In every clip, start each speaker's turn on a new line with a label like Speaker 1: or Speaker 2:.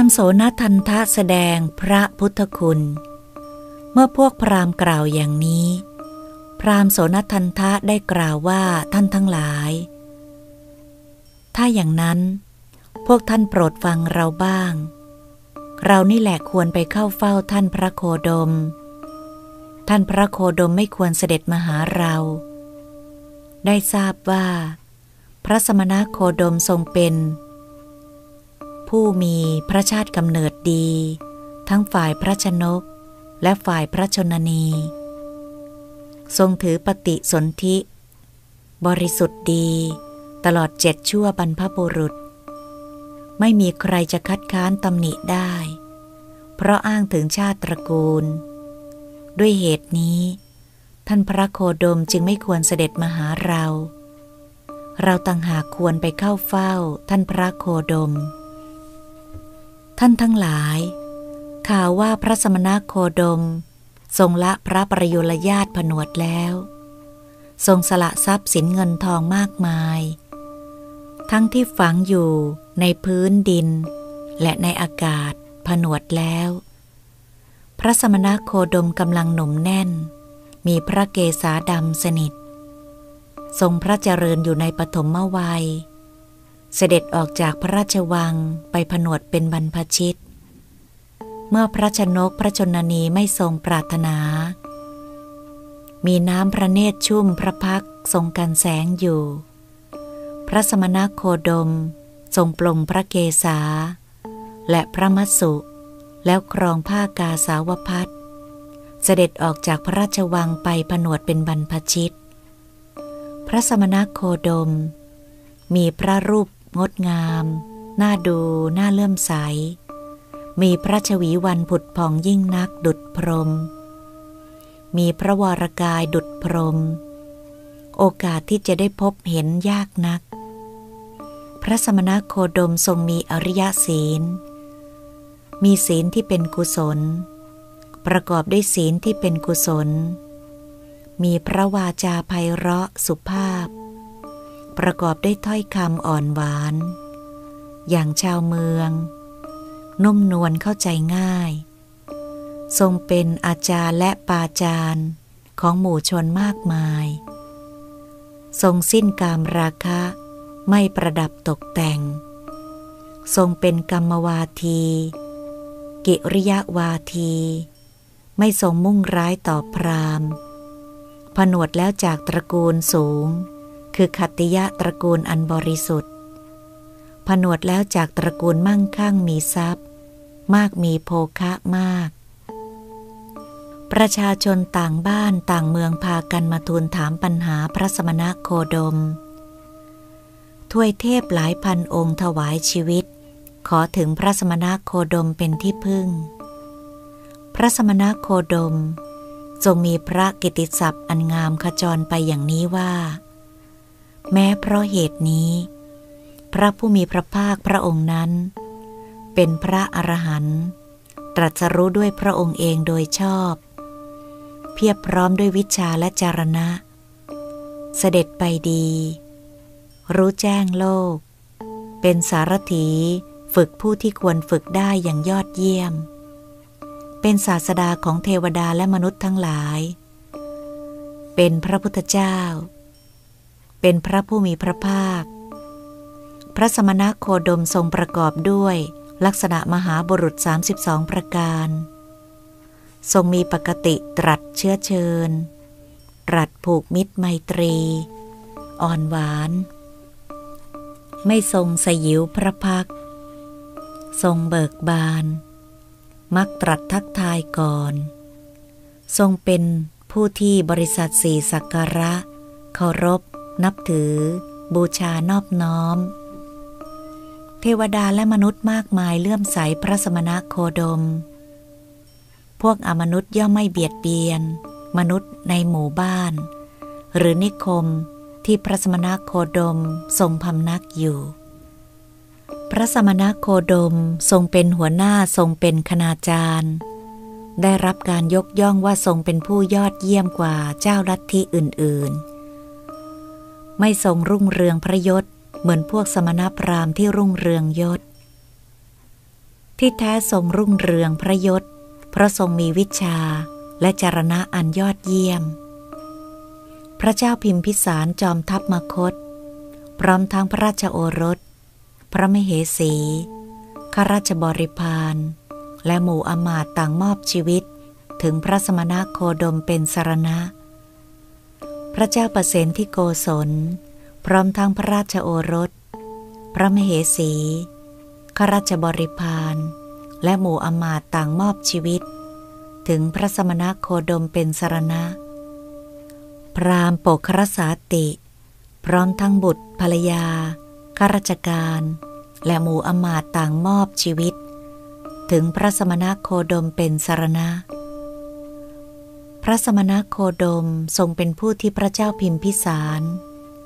Speaker 1: พรามโสนทันทะแสดงพระพุทธคุณ เมื่อพวกพราหมณ์กล่าวอย่างนี้ พราหมณ์โสนทันทะได้กล่าวว่าท่านทั้งหลาย ถ้าอย่างนั้น พวกท่านโปรดฟังเราบ้าง เรานี่แหละควรไปเข้าเฝ้าท่านพระโคดม ท่านพระโคดมไม่ควรเสด็จมาหาเรา ได้ทราบว่า พระสมณโคดมทรงเป็น ผู้มีพระชาติกำเนิดดี ทั้งฝ่ายพระชนก และฝ่ายพระชนนี ทรงถือปฏิสนธิ บริสุทธิ์ดี ตลอดเจ็ดชั่วบรรพบุรุษ ไม่มีใครจะคัดค้านตำหนิได้ เพราะอ้างถึงชาติตระกูล ด้วยเหตุนี้ ท่านพระโคดมจึงไม่ควรเสด็จมาหาเราเราต่างหากควรไปเข้าเฝ้าท่านพระโคดม ท่านทั้งหลาย ข่าวว่าพระสมณโคดม ทรงละพระประยุรญาติผนวดแล้ว ทรงสละทรัพย์สินเงินทองมากมาย ทั้งที่ฝังอยู่ในพื้นดิน และในอากาศผนวดแล้ว พระสมณโคดมกำลังหนุ่มแน่น มีพระเกศาดำสนิท ทรงพระเจริญอยู่ในปฐมวัย เสด็จออกจากพระราชวังไปผนวดเป็นบรรพชิต เมื่อพระชนกพระชนนีไม่ทรงปรารถนา มีน้ำพระเนตรชุ่มพระพักทรงกันแสงอยู่ พระสมณโคดมทรงปลงพระเกศา และพระมัสสุแล้วครองผ้ากาสาวพัดเสด็จออกจากพระราชวังไปผนวดเป็นบรรพชิต พระสมณโคดม มีพระรูป งดงาม น่าดู น่าเลื่อมใส มีพระชวีวันผุดผ่องยิ่งนักดุดพรม มีพระวรกายดุดพรม โอกาสที่จะได้พบเห็นยากนัก พระสมณโคดมทรงมีอริยศีล มีศีลที่เป็นกุศล ประกอบด้วยศีลที่เป็นกุศล มีพระวาจาไพเราะสุภาพ ประกอบด้วยถ้อยคำอ่อนหวาน อย่างชาวเมือง นุ่มนวลเข้าใจง่าย ทรงเป็นอาจารย์และปาจารย์ของหมู่ชนมากมาย ทรงสิ้นกามราคะไม่ประดับตกแต่ง ทรงเป็นกรรมวาที กิริยาวาที ไม่ทรงมุ่งร้ายต่อพรามผนวดแล้วจากตระกูลสูง คือขัตติยะตระกูลอันบริสุทธิ์ ผนวดแล้วจากตระกูลมั่งคั่งมีทรัพย์ มากมีโภคะมาก ประชาชนต่างบ้านต่างเมืองพากันมาทูลถามปัญหาพระสมณโคดมถวยเทพหลายพันองค์ถวายชีวิต ขอถึงพระสมณโคดมเป็นที่พึ่ง พระสมณโคดมทรงมีพระกิติศัพท์อันงามขจรไปอย่างนี้ว่า แม้เพราะเหตุนี้ พระผู้มีพระภาคพระองค์นั้น เป็นพระอรหันต์ตรัสรู้ด้วยพระองค์เองโดยชอบ เพียบพร้อมด้วยวิชาและจารณะ เสด็จไปดี รู้แจ้งโลก เป็นสารถีฝึกผู้ที่ควรฝึกได้อย่างยอดเยี่ยม เป็นศาสดาของเทวดาและมนุษย์ทั้งหลาย เป็นพระพุทธเจ้า เป็นพระผู้มีพระภาค พระสมณโคดมทรงประกอบด้วยลักษณะมหาบุรุษ 32 ประการ ทรงมีปกติตรัสเชื้อเชิญ ตรัสผูกมิตรไมตรี อ่อนหวาน ไม่ทรงสยิวพระพัก ทรงเบิกบาน มักตรัสทักทายก่อน ทรงเป็นผู้ที่บริษัทสี่สักการะเคารพ นับถือ บูชานอบน้อม เทวดาและมนุษย์มากมายเลื่อมใสพระสมณะโคดม พวกอมนุษย์ย่อมไม่เบียดเบียน มนุษย์ในหมู่บ้าน หรือนิคมที่พระสมณะโคดมทรงพำนักอยู่ พระสมณะโคดมทรงเป็นหัวหน้าทรงเป็นคณาจารย์ได้รับการยกย่องว่าทรงเป็นผู้ยอดเยี่ยมกว่าเจ้าลัทธิอื่น ๆ ไม่ทรงรุ่งเรืองพระยศ เหมือนพวกสมณพราหมณ์ที่รุ่งเรืองยศ ที่แท้ทรงรุ่งเรืองพระยศ เพราะทรงมีวิชาและจารณะอันยอดเยี่ยม พระเจ้าพิมพิสารจอมทัพมคต พร้อมทั้งพระราชโอรส พระมเหสีข้าราชบริพารและหมู่อมาตต่างมอบชีวิต ถึงพระสมณโคดมเป็นสารณะ พระเจ้าประเสนที่โกศล พร้อมทั้งพระราชโอรส พระมเหสีข้าราชบริพารและหมู่อมาตต่างมอบชีวิต ถึงพระสมณโคดมเป็นสรณะ พรามโปกครสาติ พร้อมทั้งบุตรภรรยาข้าราชการ และหมู่อมาตต่างมอบชีวิต ถึงพระสมณโคดมเป็นสรณะ พระสมณโคดมทรงเป็นผู้ที่พระเจ้าพิมพิสาร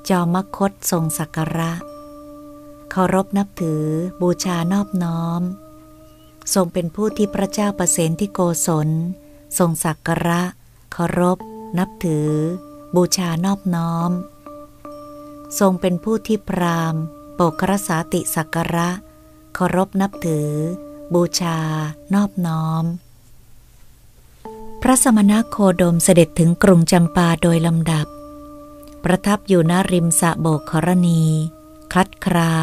Speaker 1: จอมคตทรงสักการะ เคารพนับถือบูชานอบน้อม ทรงเป็นผู้ที่พระเจ้าประเสนที่โกศล ทรงสักการะ เคารพ นับถือ บูชานอบน้อม ทรงเป็นผู้ที่พรามโปกรสาติสักการะ เคารพนับถือ บูชานอบน้อม พระสมณโคดมเสด็จถึงกรุงจำปาโดยลำดับ ประทับอยู่ณริมสะโบกครณี คลัดครา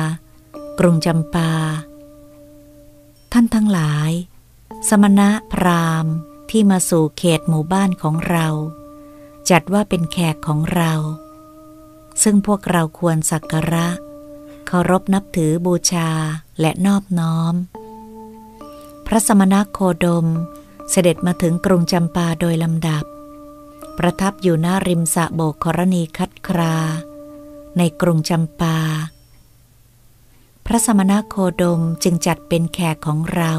Speaker 1: กรุงจำปา ท่านทั้งหลาย สมณะพราหมณ์ที่มาสู่เขตหมู่บ้านของเรา จัดว่าเป็นแขกของเรา ซึ่งพวกเราควรสักการะ เคารพนับถือบูชาและนอบน้อม พระสมณโคดม เสด็จมาถึงกรุงจำปาโดยลำดับ ประทับอยู่หน้าริมสะโบกกรณีคัดครา ในกรุงจำปา พระสมณโคดมจึงจัดเป็นแขกของเรา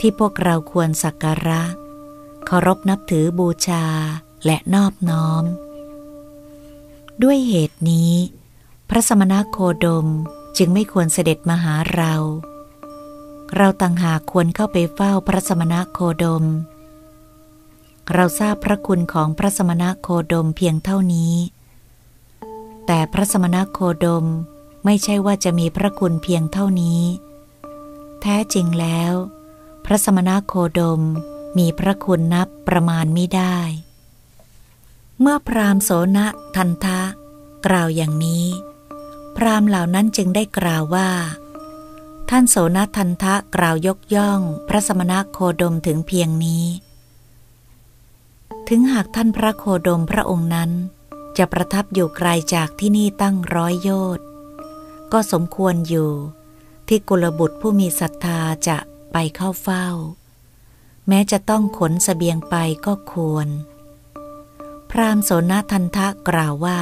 Speaker 1: ที่พวกเราควรสักการะเคารพนับถือบูชาและนอบน้อม ด้วยเหตุนี้ พระสมณโคดมจึงไม่ควรเสด็จมาหาเรา เราต่างหากควรเข้าไปเฝ้าพระสมณะโคดม เราทราบพระคุณของพระสมณะโคดมเพียงเท่านี้ แต่พระสมณะโคดมไม่ใช่ว่าจะมีพระคุณเพียงเท่านี้ แท้จริงแล้ว พระสมณะโคดมมีพระคุณนับประมาณไม่ได้ เมื่อพรามโสนทันทะ กล่าวอย่างนี้ พรามเหล่านั้นจึงได้กล่าวว่า ท่านโสนทันทะกล่าวยกย่อง พระสมณโคดมถึงเพียงนี้ ถึงหากท่านพระโคดมพระองค์นั้น จะประทับอยู่ไกลจากที่นี่ตั้งร้อยโยชน์ก็สมควรอยู่ ที่กุลบุตรผู้มีศรัทธาจะไปเข้าเฝ้า แม้จะต้องขนสเสบียงไปก็ควร พรามโสนทันทะกล่าวว่า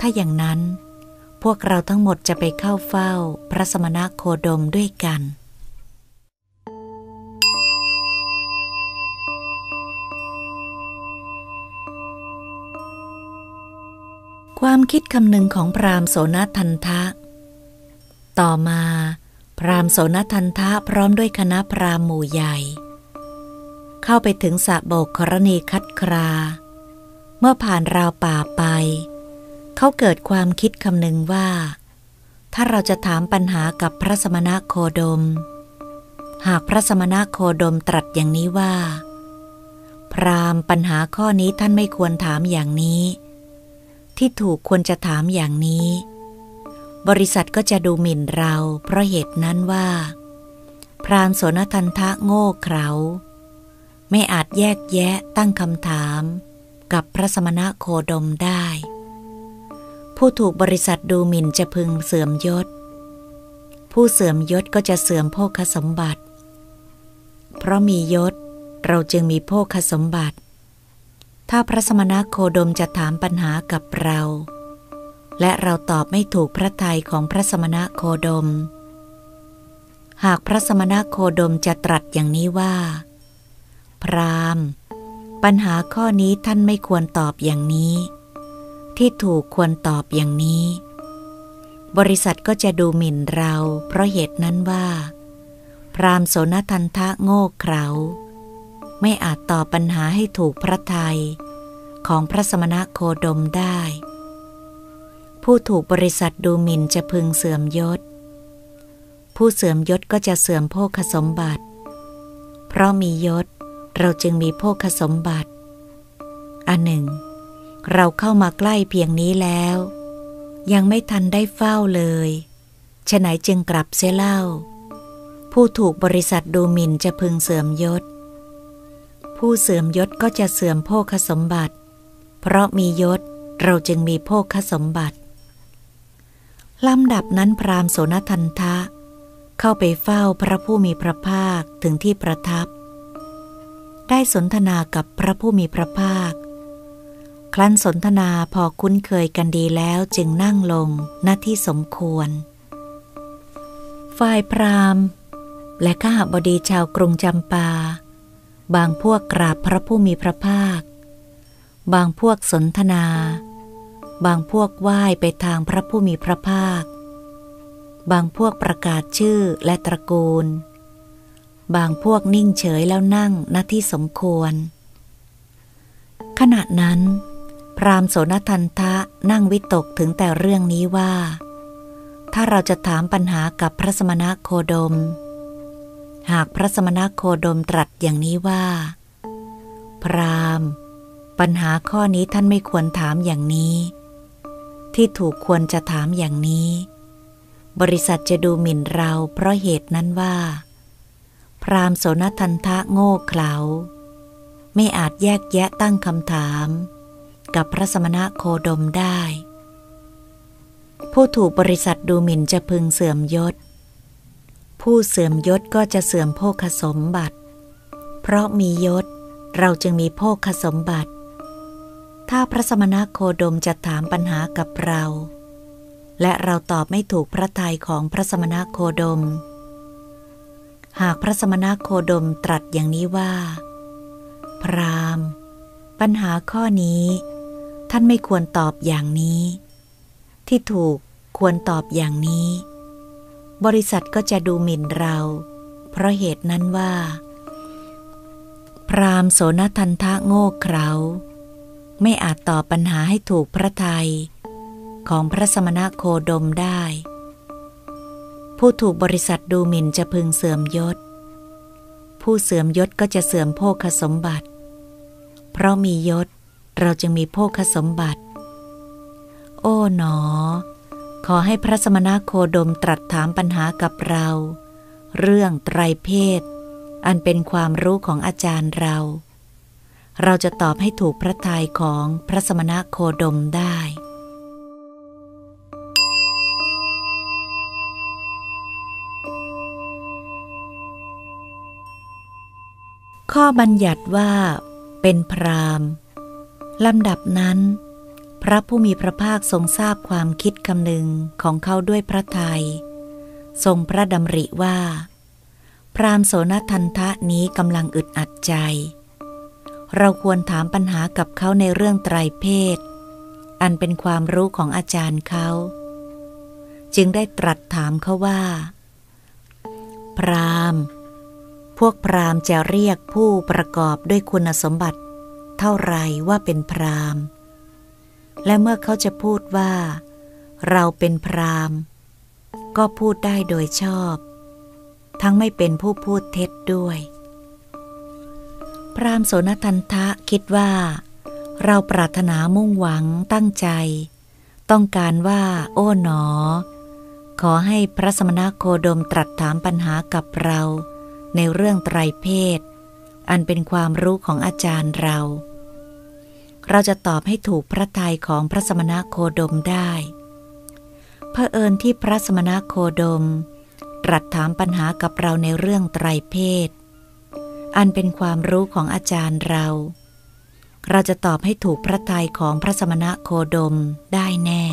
Speaker 1: ถ้าอย่างนั้น วกเราทั้งหมดจะไปเข้าเฝ้าพระสมณโคดมด้วยกันความคิดคำหนึ่งของพรามโสนทันทะ ต่อมา พรามโสนทันทะพร้อมด้วยคณะพรามหมู่ใหญ่ เข้าไปถึงสะโบกกรณีคัดครา เมื่อผ่านราวป่าไป เขาเกิดความคิดคำหนึ่งว่า ถ้าเราจะถามปัญหากับพระสมณะโคดม หากพระสมณะโคดมตรัสอย่างนี้ว่า พรามปัญหาข้อนี้ท่านไม่ควรถามอย่างนี้ ที่ถูกควรจะถามอย่างนี้ บริษัทก็จะดูหมิ่นเรา เพราะเหตุนั้นว่า พรามโสนทันทะโง่เขลาไม่อาจแยกแยะตั้งคำถามกับพระสมณะโคดมได้ ผู้ถูกบริษัทดูหมิ่นจะพึงเสื่อมยศ ผู้เสื่อมยศก็จะเสื่อมโภคสมบัติ เพราะมียศเราจึงมีโภคสมบัติ ถ้าพระสมณโคดมจะถามปัญหากับเรา และเราตอบไม่ถูกพระทัยของพระสมณโคดม หากพระสมณโคดมจะตรัสอย่างนี้ว่า พรามปัญหาข้อนี้ท่านไม่ควรตอบอย่างนี้ ที่ถูกควรตอบอย่างนี้ บริษัทก็จะดูหมิ่นเรา เพราะเหตุนั้นว่า พรามโสนทันทะโง่เขลาไม่อาจตอบปัญหาให้ถูกพระทัยของพระสมณะโคดมได้ ผู้ถูกบริษัทดูหมิ่นจะพึงเสื่อมยศ ผู้เสื่อมยศก็จะเสื่อมโภคสมบัติ เพราะมียศเราจึงมีโภคสมบัติ อันหนึ่ง เราเข้ามาใกล้เพียงนี้แล้ว ยังไม่ทันได้เฝ้าเลยฉะไหนจึงกลับเสียเล่า ผู้ถูกบริษัทดูหมิ่นจะพึงเสื่อมยศ ผู้เสื่อมยศก็จะเสื่อมโภคสมบัติ เพราะมียศเราจึงมีโภคสมบัติลำดับนั้นพราหมณ์โสนทันทะ เข้าไปเฝ้าพระผู้มีพระภาคถึงที่ประทับ ได้สนทนากับพระผู้มีพระภาค ครั้นสนทนาพอคุ้นเคยกันดีแล้วจึงนั่งลงณที่สมควร ฝ่ายพราหมณ์ และข้าบดีชาวกรุงจำปา บางพวกกราบพระผู้มีพระภาค บางพวกสนทนา บางพวกไหว้ไปทางพระผู้มีพระภาค บางพวกประกาศชื่อและตระกูล บางพวกนิ่งเฉยแล้วนั่งณที่สมควร ขณะนั้น พรามโสนทันทะนั่งวิตกถึงแต่เรื่องนี้ว่า ถ้าเราจะถามปัญหากับพระสมณะโคดม หากพระสมณะโคดมตรัสอย่างนี้ว่า พรามปัญหาข้อนี้ท่านไม่ควรถามอย่างนี้ ที่ถูกควรจะถามอย่างนี้ บริษัทจะดูหมิ่นเราเพราะเหตุนั้นว่า พรามโสนทันทะโง่เขลาไม่อาจแยกแยะตั้งคำถาม กับพระสมณะโคดมได้ ผู้ถูกบริษัทดูหมิ่นจะพึงเสื่อมยศ ผู้เสื่อมยศก็จะเสื่อมโภคสมบัติ เพราะมียศเราจึงมีโภคสมบัติ ถ้าพระสมณะโคดมจะถามปัญหากับเรา และเราตอบไม่ถูกพระทัยของพระสมณะโคดม หากพระสมณะโคดมตรัสอย่างนี้ว่า พรามปัญหาข้อนี้ ท่านไม่ควรตอบอย่างนี้ ที่ถูกควรตอบอย่างนี้ บริษัทก็จะดูหมิ่นเรา เพราะเหตุนั้นว่า พรามโสนทันทะโง่เขลาไม่อาจตอบปัญหาให้ถูกพระทยัยของพระสมณะโคดมได้ ผู้ถูกบริษัทดูหมิ่นจะพึงเสื่อมยศ ผู้เสื่อมยศก็จะเสื่อมโภคสมบัติ เพราะมียศ เราจึงมีโภคสมบัติ โอ้หนอ ขอให้พระสมณโคดมตรัสถามปัญหากับเรา เรื่องไตรเพศ อันเป็นความรู้ของอาจารย์เรา เราจะตอบให้ถูกพระทัยของพระสมณะโคดมได้ข้อบัญญัติว่าเป็นพราม ลำดับนั้น พระผู้มีพระภาคทรงทราบความคิดคำนึงของเขาด้วยพระทยัยทรงพระดำริว่า พรามโสนทันทะนี้กำลังอึดอัดใจ เราควรถามปัญหากับเขาในเรื่องไตรเพศ อันเป็นความรู้ของอาจารย์เขา จึงได้ตรัสถามเขาว่า พรามพวกพรามจะเรียกผู้ประกอบด้วยคุณสมบัติ เท่าไรว่าเป็นพรามและเมื่อเขาจะพูดว่า เราเป็นพรามก็พูดได้โดยชอบ ทั้งไม่เป็นผู้พูดเท็จด้วย พรามโสนทันทะคิดว่า เราปรารถนามุ่งหวังตั้งใจ ต้องการว่า โอ้หนอ ขอให้พระสมณโคดมตรัสถามปัญหากับเรา ในเรื่องไตรเพศ อันเป็นความรู้ของอาจารย์เรา เราจะตอบให้ถูกพระทัยของพระสมณโคดมได้เผอิญที่พระสมณโคดม ตรัสถามปัญหากับเราในเรื่องไตรเพศ อันเป็นความรู้ของอาจารย์เรา เราจะตอบให้ถูกพระทัยของพระสมณโคดมได้แน่